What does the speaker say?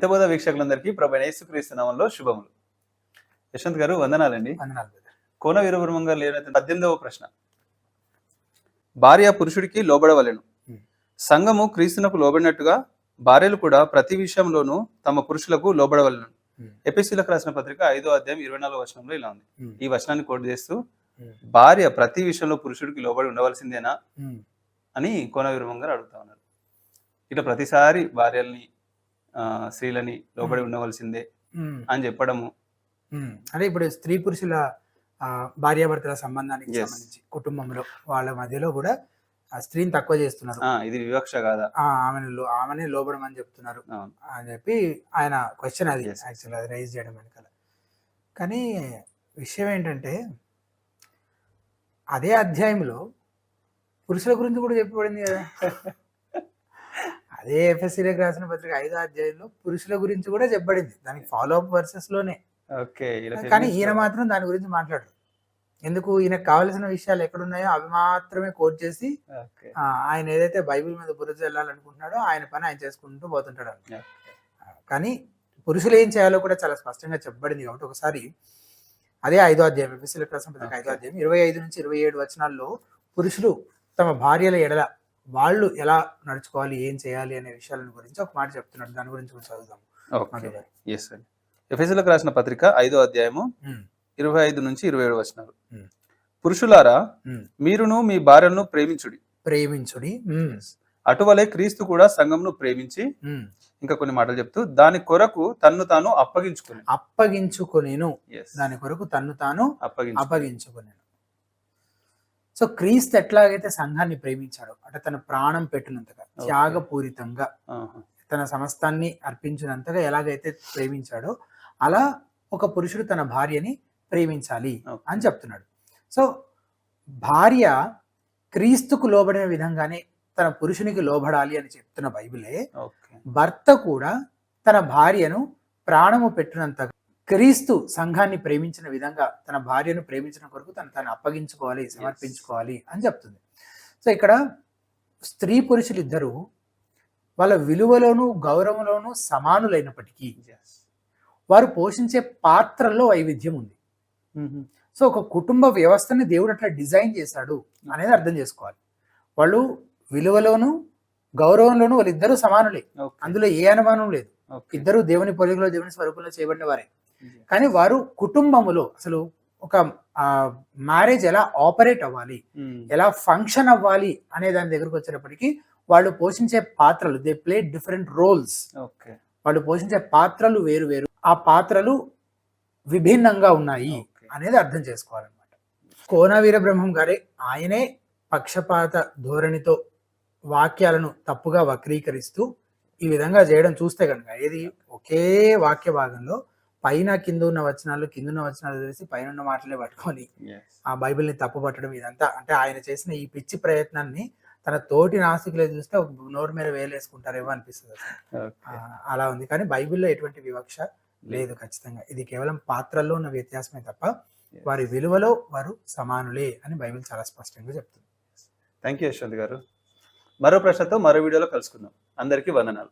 హితబోధ వీక్షకులందరికీ ప్రభు యేసుక్రీస్తు నామంలో శుభములు యశ్వంత్ గారు వందనాలండి. కోన వీరబ్రహ్మం గారు లేనైతే పద్దెనిమిదవ ప్రశ్న భార్య పురుషుడికి లోబడవలెను. సంఘము క్రీస్తునకు లోబడినట్టుగా భార్యలు కూడా ప్రతి విషయంలోనూ తమ పురుషులకు లోబడవలెను. ఎపిసీలకు రాసిన పత్రిక ఐదో అధ్యాయం ఇరవై నాలుగో వచనంలో ఇలా ఉంది. ఈ వచనాన్ని కోట్ చేస్తూ. భార్య ప్రతి విషయంలో పురుషుడికి లోబడి ఉండవలసిందేనా. అని కోన గారు అడుగుతా ఉన్నారు ఇట్లా ప్రతిసారి భార్యల్ని స్త్రీలని లోబడి ఉండవలసిందే. అని చెప్పడము. అంటే ఇప్పుడు స్త్రీ పురుషుల భార్యాభర్తల సంబంధానికి. సంబంధించి కుటుంబంలో వాళ్ళ మధ్యలో కూడా ఆ స్త్రీని తక్కువ చేస్తున్నారు ఇది వివక్ష కాదా ఆమెను ఆమెనే లోబడమని చెప్తున్నారు. అని చెప్పి ఆయన క్వశ్చన్ అది. యాక్చువల్ అది రైజ్ చేయడం వెనకాల కానీ విషయం ఏంటంటే అదే అధ్యాయంలో పురుషుల గురించి కూడా చెప్పబడింది కదా అదే ఎఫ్ఎస్సీలకు రాసిన పత్రిక ఐదో అధ్యాయంలో పురుషుల గురించి కూడా చెప్పబడింది. దానికి ఫాలో అప్ వర్సెస్లోనే. కానీ ఈయన మాత్రం దాని గురించి మాట్లాడరు. ఎందుకు? ఈయనకు కావలసిన విషయాలు ఎక్కడున్నాయో అవి మాత్రమే కోట్ చేసి ఆయన ఏదైతే బైబిల్ మీద బురద వెళ్ళాలనుకుంటున్నాడో ఆయన పని ఆయన చేసుకుంటూ పోతుంటాడు కానీ పురుషులు ఏం చేయాలో కూడా చాలా స్పష్టంగా చెప్పబడింది కాబట్టి ఒకసారి అదే ఐదో అధ్యాయం ఎఫ్ఎస్సీల ప్రశ్న పత్రిక ఐదో. అధ్యాయం ఇరవై ఐదు నుంచి ఇరవై ఏడు వచనాల్లో పురుషులు తమ భార్యల ఎడల వాళ్ళు ఎలా నడుచుకోవాలి ఏం చేయాలి అనే విషయాల గురించి ఒక మాట చెప్తున్నాడు. దాని గురించి కూడా చదువుదాం. ఎస్ అండి రాసిన పత్రిక ఐదో అధ్యాయము ఇరవై ఐదు నుంచి ఇరవై ఏడు వచనాలు. Hmm. పురుషులారా. మీరును మీ భార్యను ప్రేమించుడి. ప్రేమించుడి. అటువలే క్రీస్తు కూడా సంఘంను ప్రేమించి. ఇంకా కొన్ని మాటలు చెప్తూ దాని కొరకు తన్ను తాను అప్పగించుకుని. అప్పగించుకొనేను. దాని కొరకు తన్ను తాను అప్పగించు అప్పగించుకునేను. సో క్రీస్తు ఎట్లాగైతే సంఘాన్ని ప్రేమించాడో అంటే తన ప్రాణం పెట్టినంతగా. త్యాగపూరితంగా. తన సమస్తాన్ని అర్పించినంతగా ఎలాగైతే ప్రేమించాడో అలా ఒక పురుషుడు తన భార్యని ప్రేమించాలి. అని చెప్తున్నాడు సో భార్య క్రీస్తుకు లోబడిన విధంగానే తన పురుషునికి లోబడాలి అని చెప్తున్న బైబిలే భర్త కూడా తన భార్యను ప్రాణము పెట్టినంతగా క్రీస్తు సంఘాన్ని ప్రేమించిన విధంగా తన భార్యను ప్రేమించిన కొరకు తను తను అప్పగించుకోవాలి సమర్పించుకోవాలి అని చెప్తుంది సో ఇక్కడ స్త్రీ పురుషులు ఇద్దరు వాళ్ళ విలువలోను గౌరవంలోను సమానులైనప్పటికీ. వారు పోషించే పాత్రల్లో వైవిధ్యం ఉంది Mhm. సో ఒక కుటుంబ వ్యవస్థని దేవుడు అట్లా డిజైన్ చేశాడు అనేది అర్థం చేసుకోవాలి వాళ్ళు విలువలోను గౌరవంలోను వాళ్ళిద్దరూ సమానులే. అందులో ఏ అనుమానం లేదు. ఇద్దరు దేవుని పొలిగులో దేవుని స్వరూపంలో చేయబడిన వారే. కానీ వారు కుటుంబములో అసలు ఒక మ్యారేజ్ ఎలా ఆపరేట్ అవ్వాలి Mm. ఎలా ఫంక్షన్ అవ్వాలి అనే దాని దగ్గరకు వచ్చేటప్పటికి వాళ్ళు పోషించే పాత్రలు దే ప్లే డిఫరెంట్ రోల్స్. వాళ్ళు పోషించే పాత్రలు వేరు వేరు ఆ పాత్రలు విభిన్నంగా ఉన్నాయి. అనేది అర్థం చేసుకోవాలన్నమాట కోన వీరబ్రహ్మం గారే ఆయనే పక్షపాత ధోరణితో వాక్యాలను తప్పుగా వక్రీకరిస్తూ ఈ విధంగా చేయడం చూస్తే కనుక ఏది ఒకే వాక్య భాగంలో పైన కింద ఉన్న వచనాలు కింద ఉన్న వచనాలు తెలిసి పైన ఉన్న మాటలే పట్టుకొని. ఆ బైబిల్ని తప్పు పట్టడం ఇదంతా. అంటే ఆయన చేసిన ఈ పిచ్చి ప్రయత్నాన్ని తన తోటి నాస్తికులే చూస్తే ఒక నోరు మీద వేలేసుకుంటారేమో అనిపిస్తుంది. అలా ఉంది. కానీ బైబిల్లో ఎటువంటి వివక్ష లేదు ఖచ్చితంగా. ఇది కేవలం పాత్రల్లో ఉన్న వ్యత్యాసమే తప్ప. వారి విలువలో వారు సమానులే అని బైబిల్ చాలా స్పష్టంగా చెప్తుంది. థ్యాంక్ యూ యశ్వంత్ గారు. మరో ప్రశ్నతో మరో వీడియోలో కలుసుకుందాం. అందరికీ వందనాలు.